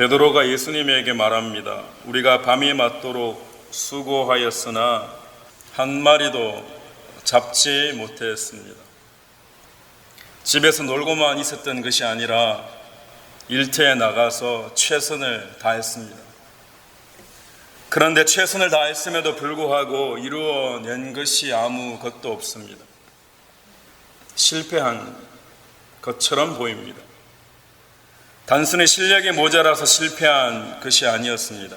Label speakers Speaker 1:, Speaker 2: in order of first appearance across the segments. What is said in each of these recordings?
Speaker 1: 베드로가 예수님에게 말합니다. 우리가 밤이 맞도록 수고하였으나 한 마리도 잡지 못했습니다. 집에서 놀고만 있었던 것이 아니라 일터에 나가서 최선을 다했습니다. 그런데 최선을 다했음에도 불구하고 이루어낸 것이 아무것도 없습니다. 실패한 것처럼 보입니다. 단순히 실력이 모자라서 실패한 것이 아니었습니다.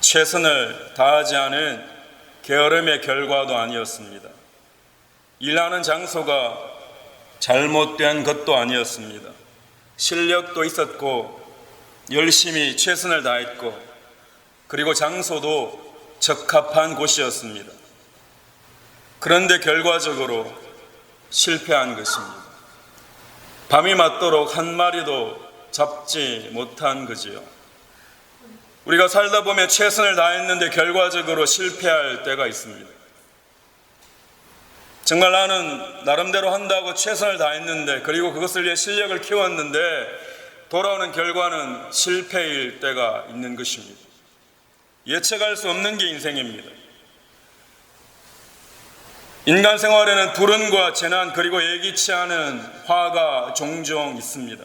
Speaker 1: 최선을 다하지 않은 게으름의 결과도 아니었습니다. 일하는 장소가 잘못된 것도 아니었습니다. 실력도 있었고 열심히 최선을 다했고 그리고 장소도 적합한 곳이었습니다. 그런데 결과적으로 실패한 것입니다. 밤이 맞도록 한 마리도 잡지 못한 거지요. 우리가 살다 보면 최선을 다했는데 결과적으로 실패할 때가 있습니다. 정말 나는 나름대로 한다고 최선을 다했는데 그리고 그것을 위해 실력을 키웠는데 돌아오는 결과는 실패일 때가 있는 것입니다. 예측할 수 없는 게 인생입니다. 인간 생활에는 불운과 재난 그리고 예기치 않은 화가 종종 있습니다.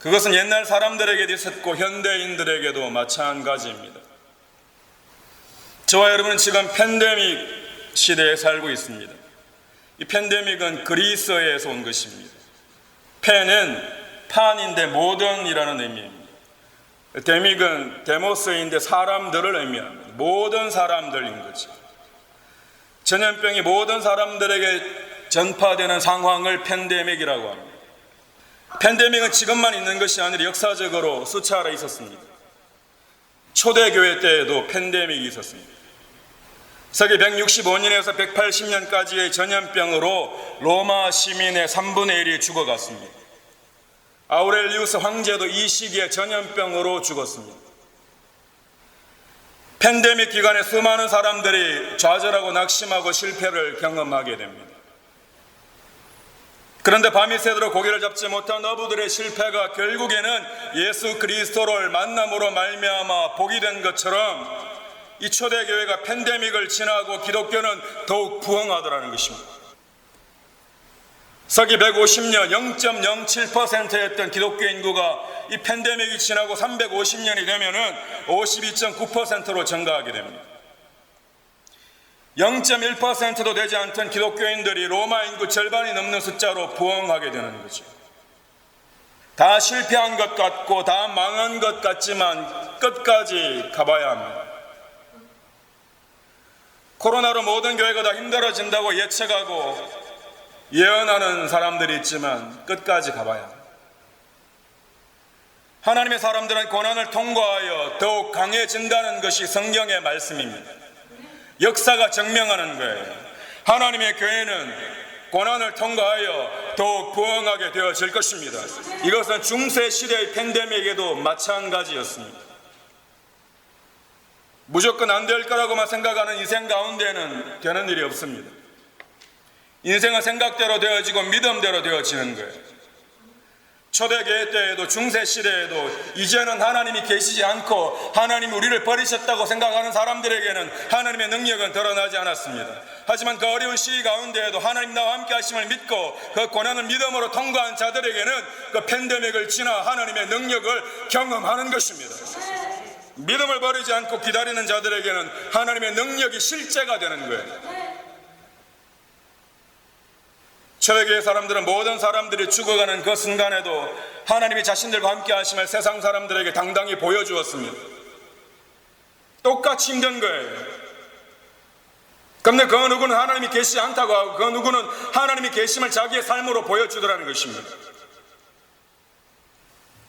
Speaker 1: 그것은 옛날 사람들에게도 있었고 현대인들에게도 마찬가지입니다. 저와 여러분은 지금 팬데믹 시대에 살고 있습니다. 이 팬데믹은 그리스어에서 온 것입니다. 팬은 판인데 모던이라는 의미입니다. 데믹은 데모스인데 사람들을 의미합니다. 모든 사람들인 거죠. 전염병이 모든 사람들에게 전파되는 상황을 팬데믹이라고 합니다. 팬데믹은 지금만 있는 것이 아니라 역사적으로 수차례 있었습니다. 초대교회 때에도 팬데믹이 있었습니다. 서기 165년에서 180년까지의 전염병으로 로마 시민의 3분의 1이 죽어갔습니다. 아우렐리우스 황제도 이 시기에 전염병으로 죽었습니다. 팬데믹 기간에 수많은 사람들이 좌절하고 낙심하고 실패를 경험하게 됩니다. 그런데 밤이 새도록 고개를 잡지 못한 어부들의 실패가 결국에는 예수 그리스도를 만남으로 말미암아 복이 된 것처럼 이 초대 교회가 팬데믹을 지나고 기독교는 더욱 부흥하더라는 것입니다. 서기 150년 0.07%였던 기독교 인구가 이 팬데믹이 지나고 350년이 되면은 52.9%로 증가하게 됩니다. 0.1%도 되지 않던 기독교인들이 로마 인구 절반이 넘는 숫자로 부흥하게 되는 거죠. 다 실패한 것 같고 다 망한 것 같지만 끝까지 가봐야 합니다. 코로나로 모든 교회가 다 힘들어진다고 예측하고 예언하는 사람들이 있지만 끝까지 가봐야 합니다. 하나님의 사람들은 고난을 통과하여 더욱 강해진다는 것이 성경의 말씀입니다. 역사가 증명하는 거예요. 하나님의 교회는 고난을 통과하여 더욱 부흥하게 되어질 것입니다. 이것은 중세 시대의 팬데믹에도 마찬가지였습니다. 무조건 안 될 거라고만 생각하는 인생 가운데는 되는 일이 없습니다. 인생은 생각대로 되어지고 믿음대로 되어지는 거예요. 초대교회 때에도 중세 시대에도 이제는 하나님이 계시지 않고 하나님이 우리를 버리셨다고 생각하는 사람들에게는 하나님의 능력은 드러나지 않았습니다. 하지만 그 어려운 시기 가운데에도 하나님 나와 함께 하심을 믿고 그 고난을 믿음으로 통과한 자들에게는 그 팬데믹을 지나 하나님의 능력을 경험하는 것입니다. 믿음을 버리지 않고 기다리는 자들에게는 하나님의 능력이 실제가 되는 거예요. 초대교회 사람들은 모든 사람들이 죽어가는 그 순간에도 하나님이 자신들과 함께 하심을 세상 사람들에게 당당히 보여주었습니다. 똑같이 힘든 거예요. 그런데 그 누구는 하나님이 계시지 않다고 하고 그 누구는 하나님이 계심을 자기의 삶으로 보여주더라는 것입니다.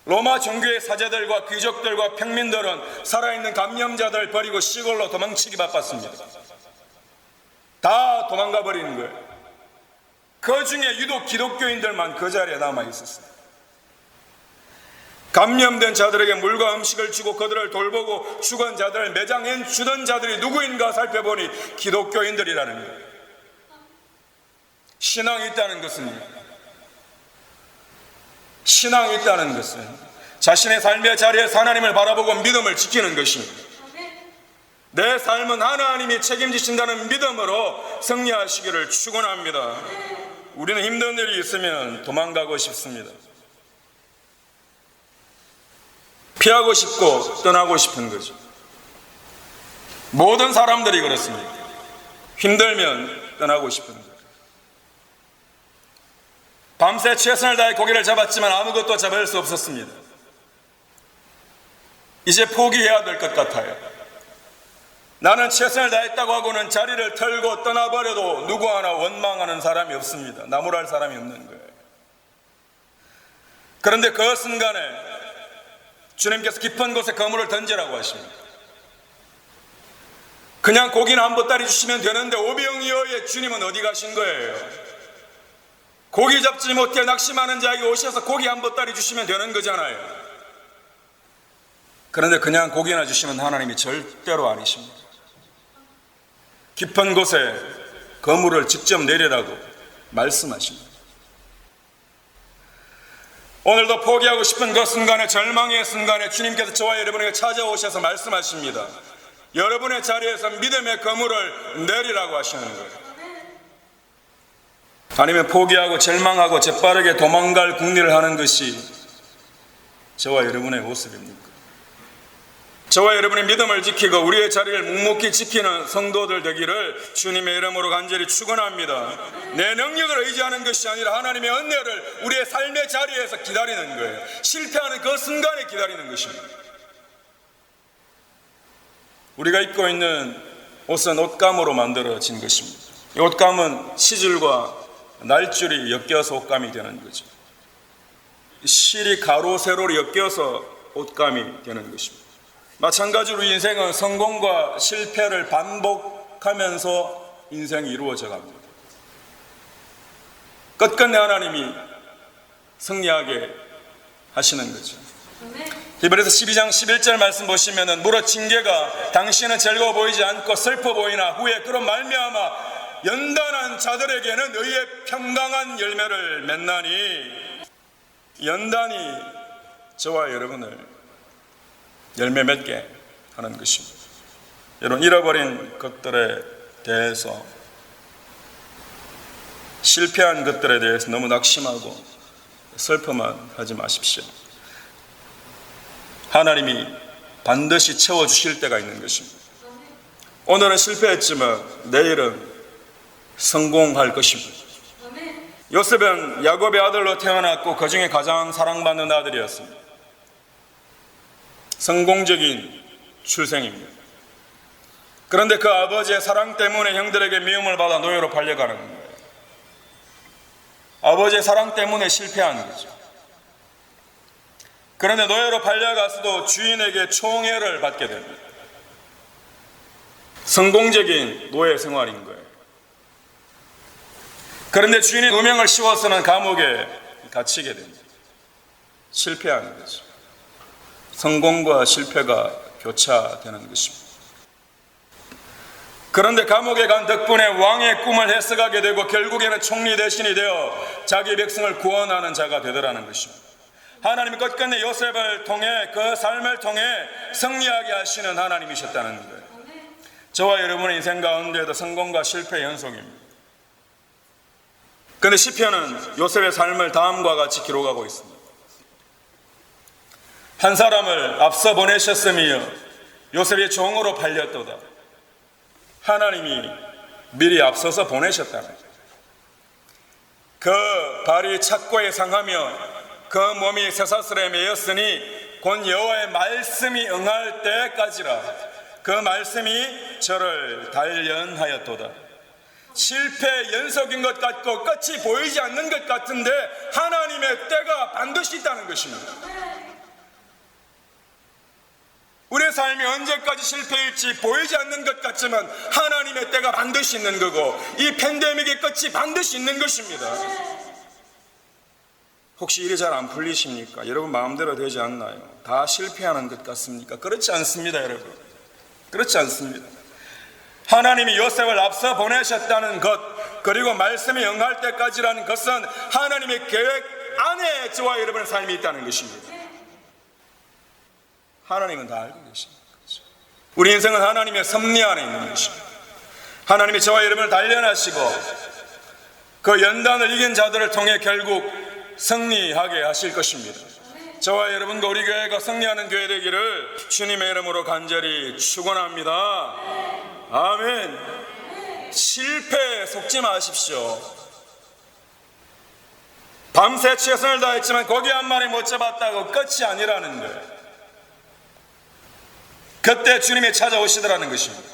Speaker 1: 로마 종교의 사제들과 귀족들과 평민들은 살아있는 감염자들 버리고 시골로 도망치기 바빴습니다. 다 도망가 버리는 거예요. 그 중에 유독 기독교인들만 그 자리에 남아 있었어요. 감염된 자들에게 물과 음식을 주고 그들을 돌보고 죽은 자들을 매장해 주던 자들이 누구인가 살펴보니 기독교인들이라는 거예요. 신앙이 있다는 것은 신앙이 있다는 것은 자신의 삶의 자리에서 하나님을 바라보고 믿음을 지키는 것입니다. 내 삶은 하나님이 책임지신다는 믿음으로 승리하시기를 축원합니다. 우리는 힘든 일이 있으면 도망가고 싶습니다. 피하고 싶고 떠나고 싶은 거죠. 모든 사람들이 그렇습니다. 힘들면 떠나고 싶은 거예요. 밤새 최선을 다해 고기를 잡았지만 아무것도 잡을 수 없었습니다. 이제 포기해야 될 것 같아요. 나는 최선을 다했다고 하고는 자리를 털고 떠나버려도 누구 하나 원망하는 사람이 없습니다. 나무랄 사람이 없는 거예요. 그런데 그 순간에 주님께서 깊은 곳에 거물을 던지라고 하십니다. 그냥 고기는 한 보따리 주시면 되는데 오병이어의 주님은 어디 가신 거예요? 고기 잡지 못해 낙심하는 자에게 오셔서 고기 한 보따리 주시면 되는 거잖아요. 그런데 그냥 고기나 주시면 하나님이 절대로 아니십니다. 깊은 곳에 거물을 직접 내리라고 말씀하십니다. 오늘도 포기하고 싶은 그 순간에 절망의 순간에 주님께서 저와 여러분에게 찾아오셔서 말씀하십니다. 여러분의 자리에서 믿음의 거물을 내리라고 하시는 거예요. 아니면 포기하고 절망하고 재빠르게 도망갈 궁리를 하는 것이 저와 여러분의 모습입니까? 저와 여러분의 믿음을 지키고 우리의 자리를 묵묵히 지키는 성도들 되기를 주님의 이름으로 간절히 축원합니다. 내 능력을 의지하는 것이 아니라 하나님의 은혜를 우리의 삶의 자리에서 기다리는 거예요. 실패하는 그 순간에 기다리는 것입니다. 우리가 입고 있는 옷은 옷감으로 만들어진 것입니다. 이 옷감은 시줄과 날줄이 엮여서 옷감이 되는 거죠. 실이 가로 세로로 엮여서 옷감이 되는 것입니다. 마찬가지로 인생은 성공과 실패를 반복하면서 인생이 이루어져 갑니다. 끝끝내 하나님이 승리하게 하시는 거죠. 히브리서 12장 11절 말씀 보시면은 무릇 징계가 당신은 즐거워 보이지 않고 슬퍼 보이나 후에 그런 말미암아 연단한 자들에게는 의의 평강한 열매를 맺나니 연단이 저와 여러분을 열매 맺게 하는 것입니다. 여러분 잃어버린 것들에 대해서 실패한 것들에 대해서 너무 낙심하고 슬퍼만 하지 마십시오. 하나님이 반드시 채워주실 때가 있는 것입니다. 오늘은 실패했지만 내일은 성공할 것입니다. 요셉은 야곱의 아들로 태어났고 그 중에 가장 사랑받는 아들이었습니다. 성공적인 출생입니다. 그런데 그 아버지의 사랑 때문에 형들에게 미움을 받아 노예로 팔려가는 거예요. 아버지의 사랑 때문에 실패한 거죠. 그런데 노예로 팔려가서도 주인에게 총애를 받게 됩니다. 성공적인 노예 생활인 거예요. 그런데 주인의 누명을 씌워서는 감옥에 갇히게 됩니다. 실패하는 거죠. 성공과 실패가 교차되는 것입니다. 그런데 감옥에 간 덕분에 왕의 꿈을 해석하게 되고 결국에는 총리 대신이 되어 자기 백성을 구원하는 자가 되더라는 것입니다. 하나님이 끝끝내 요셉을 통해 그 삶을 통해 승리하게 하시는 하나님이셨다는 거예요. 저와 여러분의 인생 가운데도 성공과 실패 연속입니다. 그런데 시편은 요셉의 삶을 다음과 같이 기록하고 있습니다. 한 사람을 앞서 보내셨으며 요셉의 종으로 팔렸도다. 하나님이 미리 앞서서 보내셨다는 그 발이 착고에 상하며 그 몸이 쇠사슬에 매였으니 곧 여호와의 말씀이 응할 때까지라 그 말씀이 저를 단련하였도다. 실패 연속인 것 같고 끝이 보이지 않는 것 같은데 하나님의 때가 반드시 있다는 것입니다. 삶이 언제까지 실패일지 보이지 않는 것 같지만 하나님의 때가 반드시 있는 거고 이 팬데믹의 끝이 반드시 있는 것입니다. 혹시 일이 잘 안 풀리십니까? 여러분 마음대로 되지 않나요? 다 실패하는 것 같습니까? 그렇지 않습니다, 여러분. 그렇지 않습니다. 하나님이 요셉을 앞서 보내셨다는 것, 그리고 말씀이 응할 때까지라는 것은 하나님의 계획 안에 저와 여러분의 삶이 있다는 것입니다. 하나님은 다 알고 계십니다. 우리 인생은 하나님의 섭리 안에 있는 것입니다. 하나님이 저와 여러분을 단련하시고 그 연단을 이긴 자들을 통해 결국 승리하게 하실 것입니다. 저와 여러분과 우리 교회가 승리하는 교회 되기를 주님의 이름으로 간절히 축원합니다. 아멘. 실패에 속지 마십시오. 밤새 최선을 다했지만 고기 한 마리 못 잡았다고 끝이 아니라는 거예요. 그때 주님이 찾아오시더라는 것입니다.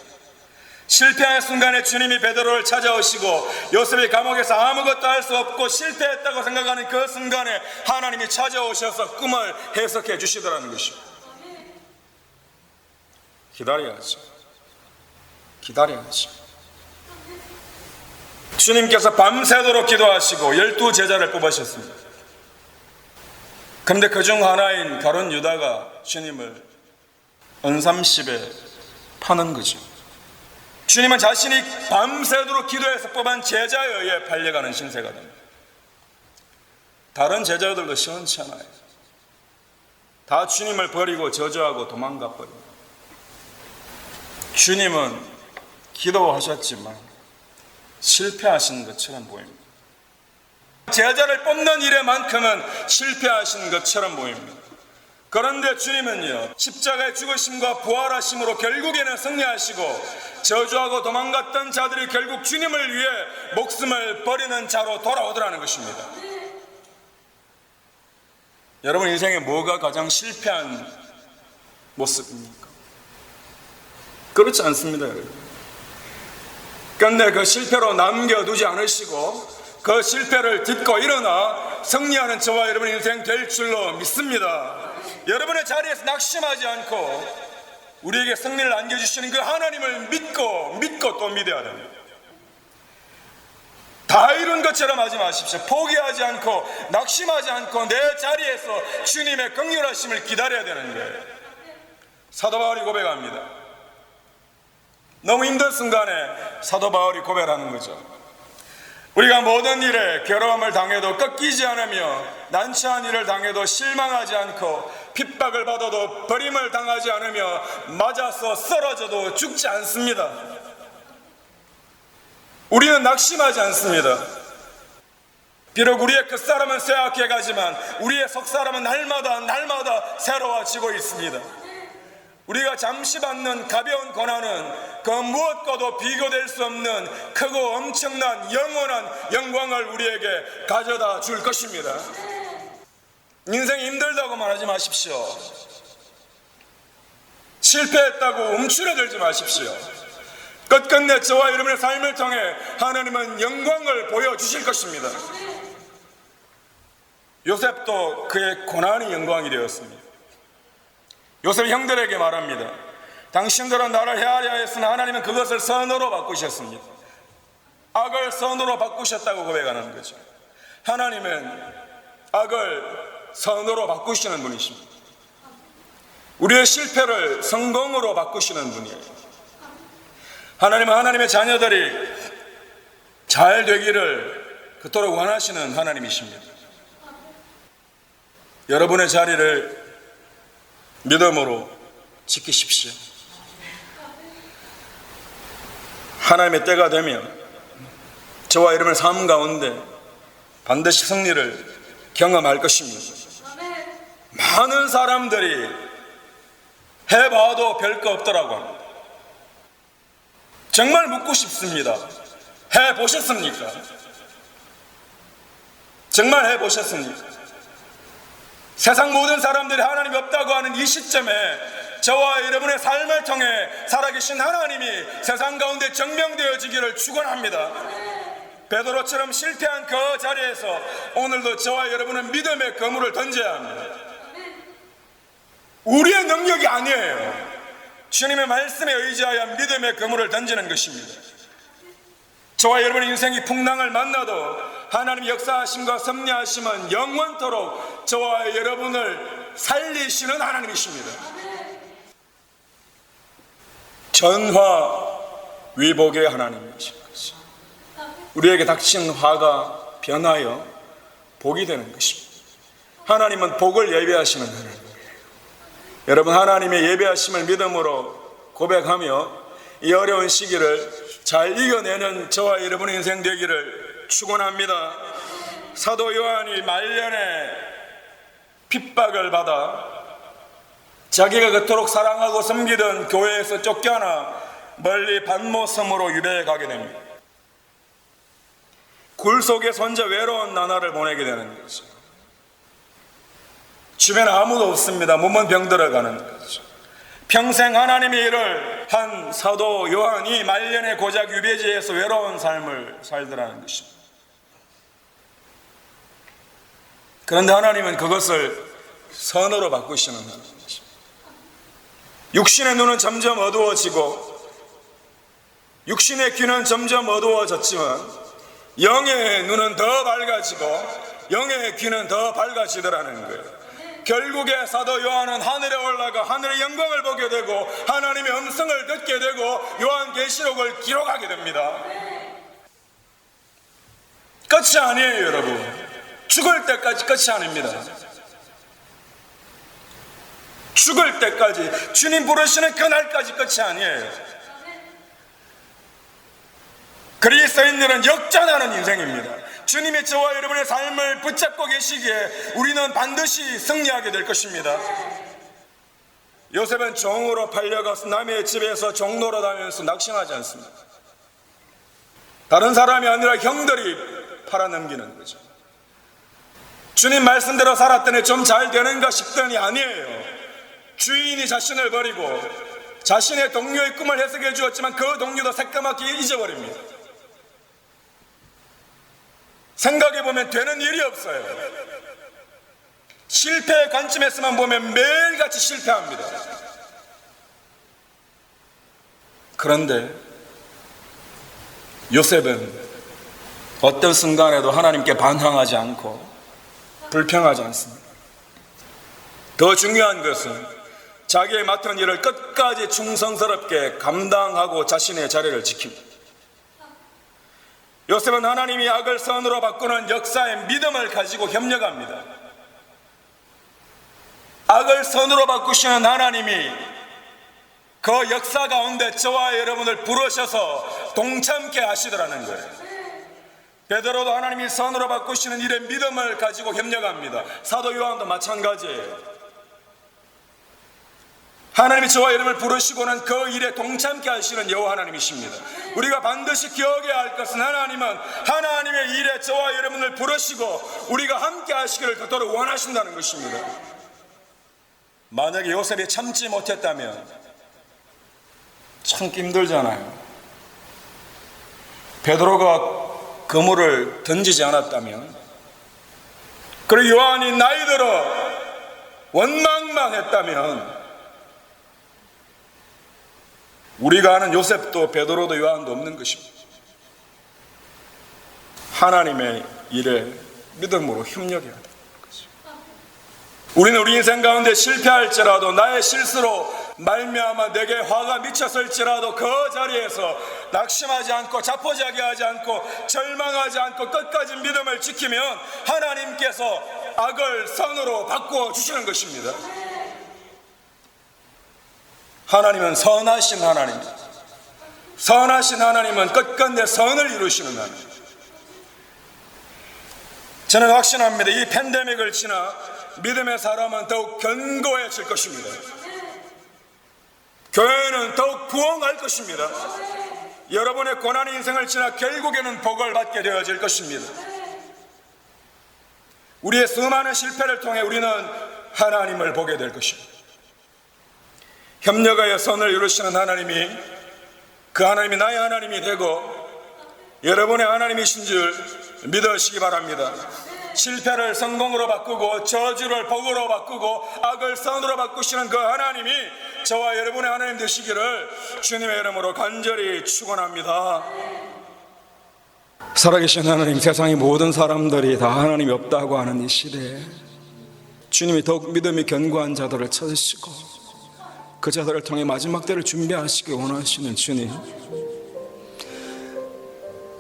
Speaker 1: 실패한 순간에 주님이 베드로를 찾아오시고 요셉이 감옥에서 아무것도 할 수 없고 실패했다고 생각하는 그 순간에 하나님이 찾아오셔서 꿈을 해석해 주시더라는 것입니다. 기다려야죠. 기다려야죠. 주님께서 밤새도록 기도하시고 열두 제자를 뽑으셨습니다. 그런데 그 중 하나인 가론 유다가 주님을 은삼십에 파는 거죠. 주님은 자신이 밤새도록 기도해서 뽑은 제자에 의해 팔려가는 신세가 됩니다. 다른 제자들도 시원찮아요. 다 주님을 버리고 저주하고 도망가 버립니다. 주님은 기도하셨지만 실패하신 것처럼 보입니다. 제자를 뽑는 일에만큼은 실패하신 것처럼 보입니다. 그런데 주님은요, 십자가의 죽으심과 부활하심으로 결국에는 승리하시고, 저주하고 도망갔던 자들이 결국 주님을 위해 목숨을 버리는 자로 돌아오더라는 것입니다. 여러분 인생에 뭐가 가장 실패한 모습입니까? 그렇지 않습니다, 여러분. 끝내 그 실패로 남겨두지 않으시고, 그 실패를 딛고 일어나 승리하는 저와 여러분의 인생 될 줄로 믿습니다. 여러분의 자리에서 낙심하지 않고 우리에게 승리를 안겨주시는 그 하나님을 믿고 믿고 또 믿어야 됩니다. 다 이룬 것처럼 하지 마십시오. 포기하지 않고 낙심하지 않고 내 자리에서 주님의 긍휼하심을 기다려야 되는 거예요. 사도 바울이 고백합니다. 너무 힘든 순간에 사도 바울이 고백하는 거죠. 우리가 모든 일에 괴로움을 당해도 꺾이지 않으며 난처한 일을 당해도 실망하지 않고 핍박을 받아도 버림을 당하지 않으며 맞아서 쓰러져도 죽지 않습니다. 우리는 낙심하지 않습니다. 비록 우리의 끝사람은 쇠약해 가지만 우리의 속사람은 날마다 날마다 새로워지고 있습니다. 우리가 잠시 받는 가벼운 고난은 그 무엇과도 비교될 수 없는 크고 엄청난 영원한 영광을 우리에게 가져다 줄 것입니다. 인생이 힘들다고 말하지 마십시오. 실패했다고 움츠러들지 마십시오. 끝끝내 저와 여러분의 삶을 통해 하나님은 영광을 보여주실 것입니다. 요셉도 그의 고난이 영광이 되었습니다. 요셉 형들에게 말합니다. 당신들은 나를 헤아려 했으나 하나님은 그것을 선으로 바꾸셨습니다. 악을 선으로 바꾸셨다고 고백하는 거죠. 하나님은 악을 선으로 바꾸시는 분이십니다. 우리의 실패를 성공으로 바꾸시는 분이에요. 하나님은 하나님의 자녀들이 잘 되기를 그토록 원하시는 하나님이십니다. 여러분의 자리를 믿음으로 지키십시오. 하나님의 때가 되면 저와 여러분의 삶 가운데 반드시 승리를 경험할 것입니다. 많은 사람들이 해봐도 별거 없더라고 합니다. 정말 묻고 싶습니다. 해 보셨습니까? 정말 해 보셨습니까? 세상 모든 사람들이 하나님이 없다고 하는 이 시점에 저와 여러분의 삶을 통해 살아계신 하나님이 세상 가운데 증명되어지기를 축원합니다. 베드로처럼 실패한 그 자리에서 오늘도 저와 여러분은 믿음의 거물을 던져야 합니다. 우리의 능력이 아니에요. 주님의 말씀에 의지하여 믿음의 그물을 던지는 것입니다. 저와 여러분의 인생이 풍랑을 만나도 하나님 역사하심과 섭리하심은 영원토록 저와 여러분을 살리시는 하나님이십니다. 전화 위복의 하나님이신 것입니다. 우리에게 닥친 화가 변하여 복이 되는 것입니다. 하나님은 복을 예배하시는 하나님. 여러분 하나님의 예배하심을 믿음으로 고백하며 이 어려운 시기를 잘 이겨내는 저와 여러분의 인생 되기를 축원합니다. 사도 요한이 말년에 핍박을 받아 자기가 그토록 사랑하고 섬기던 교회에서 쫓겨나 멀리 반모섬으로 유배해 가게 됩니다. 굴 속에서 혼자 외로운 나날을 보내게 되는 거죠. 주변에 아무도 없습니다. 몸은 병들어가는 거죠. 평생 하나님의 일을 한 사도 요한이 말년의 고작 유배지에서 외로운 삶을 살더라는 것입니다. 그런데 하나님은 그것을 선으로 바꾸시는 하나님이십니다. 육신의 눈은 점점 어두워지고 육신의 귀는 점점 어두워졌지만 영의 눈은 더 밝아지고 영의 귀는 더 밝아지더라는 거예요. 결국에 사도 요한은 하늘에 올라가 하늘의 영광을 보게 되고 하나님의 음성을 듣게 되고 요한 계시록을 기록하게 됩니다. 끝이 아니에요, 여러분. 죽을 때까지 끝이 아닙니다. 죽을 때까지 주님 부르시는 그날까지 끝이 아니에요. 그리스도인들은 역전하는 인생입니다. 주님의 저와 여러분의 삶을 붙잡고 계시기에 우리는 반드시 승리하게 될 것입니다. 요셉은 종으로 팔려가서 남의 집에서 종로로 다니면서 낙심하지 않습니다. 다른 사람이 아니라 형들이 팔아넘기는 거죠. 주님 말씀대로 살았더니 좀 잘 되는가 싶더니 아니에요. 주인이 자신을 버리고 자신의 동료의 꿈을 해석해 주었지만 그 동료도 새까맣게 잊어버립니다. 생각해 보면 되는 일이 없어요. 실패의 관점에서만 보면 매일같이 실패합니다. 그런데 요셉은 어떤 순간에도 하나님께 반항하지 않고 불평하지 않습니다. 더 중요한 것은 자기의 맡은 일을 끝까지 충성스럽게 감당하고 자신의 자리를 지킵니다. 요셉은 하나님이 악을 선으로 바꾸는 역사의 믿음을 가지고 협력합니다. 악을 선으로 바꾸시는 하나님이 그 역사 가운데 저와 여러분을 부르셔서 동참케 하시더라는 거예요. 베드로도 하나님이 선으로 바꾸시는 일에 믿음을 가지고 협력합니다. 사도 요한도 마찬가지예요. 하나님이 저와 여러분을 부르시고는 그 일에 동참케 하시는 여호와 하나님이십니다. 우리가 반드시 기억해야 할 것은 하나님은 하나님의 일에 저와 여러분을 부르시고 우리가 함께 하시기를 그토록 원하신다는 것입니다. 만약에 요셉이 참지 못했다면 참 힘들잖아요. 베드로가 그물을 던지지 않았다면 그리고 요한이 나이 들어 원망만 했다면 우리가 아는 요셉도 베드로도 요한도 없는 것입니다. 하나님의 일에 믿음으로 협력해야 것이죠. 우리는 우리 인생 가운데 실패할지라도 나의 실수로 말미암아 내게 화가 미쳤을지라도 그 자리에서 낙심하지 않고 자포자기 하지 않고 절망하지 않고 끝까지 믿음을 지키면 하나님께서 악을 선으로 바꾸어 주시는 것입니다. 하나님은 선하신 하나님. 선하신 하나님은 끝끝내 선을 이루시는 하나님. 저는 확신합니다. 이 팬데믹을 지나 믿음의 사람은 더욱 견고해질 것입니다. 교회는 더욱 부흥할 것입니다. 여러분의 고난의 인생을 지나 결국에는 복을 받게 되어질 것입니다. 우리의 수많은 실패를 통해 우리는 하나님을 보게 될 것입니다. 협력하여 선을 이루시는 하나님이 그 하나님이 나의 하나님이 되고 여러분의 하나님이신 줄 믿으시기 바랍니다. 실패를 성공으로 바꾸고 저주를 복으로 바꾸고 악을 선으로 바꾸시는 그 하나님이 저와 여러분의 하나님 되시기를 주님의 이름으로 간절히 축원합니다. 살아계신 하나님, 세상의 모든 사람들이 다 하나님이 없다고 하는 이 시대에 주님이 더욱 믿음이 견고한 자들을 찾으시고 그 자들을 통해 마지막 때를 준비하시기 원하시는 주님.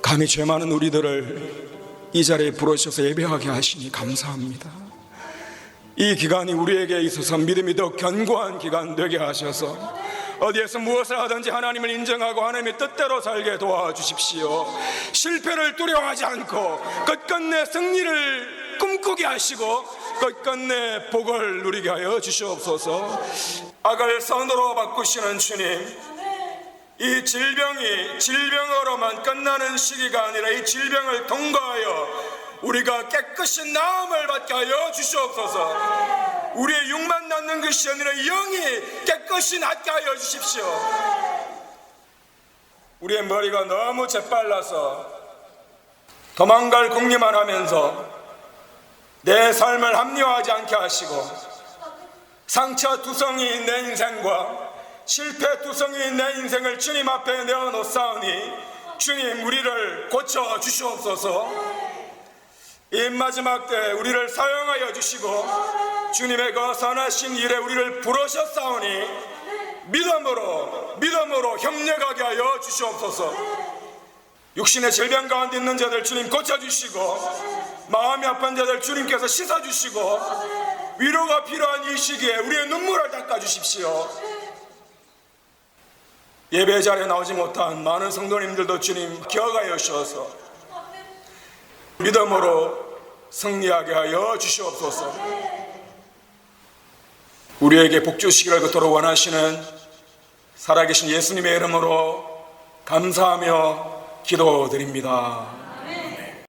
Speaker 1: 감히 죄 많은 우리들을 이 자리에 부르셔서 예배하게 하시니 감사합니다. 이 기간이 우리에게 있어서 믿음이 더 견고한 기간 되게 하셔서 어디에서 무엇을 하든지 하나님을 인정하고 하나님의 뜻대로 살게 도와주십시오. 실패를 두려워하지 않고 끝끝내 승리를 꿈꾸게 하시고 끝끝내 복을 누리게 하여 주시옵소서. 악을 선으로 바꾸시는 주님, 이 질병이 질병으로만 끝나는 시기가 아니라 이 질병을 통과하여 우리가 깨끗이 나음을 받게 하여 주시옵소서. 우리의 육만 낫는 것이 아니라 영이 깨끗이 낫게 하여 주십시오. 우리의 머리가 너무 재빨라서 도망갈 궁리만 하면서 내 삶을 합리화하지 않게 하시고 상처 투성이인 내 인생과 실패 투성이인 내 인생을 주님 앞에 내어놓사오니 주님 우리를 고쳐 주시옵소서. 이 마지막 때 우리를 사용하여 주시고 주님의 그 선하신 일에 우리를 부르셨사오니 믿음으로 믿음으로 협력하게 하여 주시옵소서. 육신의 질병 가운데 있는 자들 주님 고쳐주시고 마음이 아픈 자들 주님께서 씻어주시고 위로가 필요한 이 시기에 우리의 눈물을 닦아주십시오 예배 자리에 나오지 못한 많은 성도님들도 주님 기억하여 주셔서 믿음으로 승리하게 하여 주시옵소서 우리에게 복 주시기를 그토록 원하시는 살아계신 예수님의 이름으로 감사하며 기도드립니다.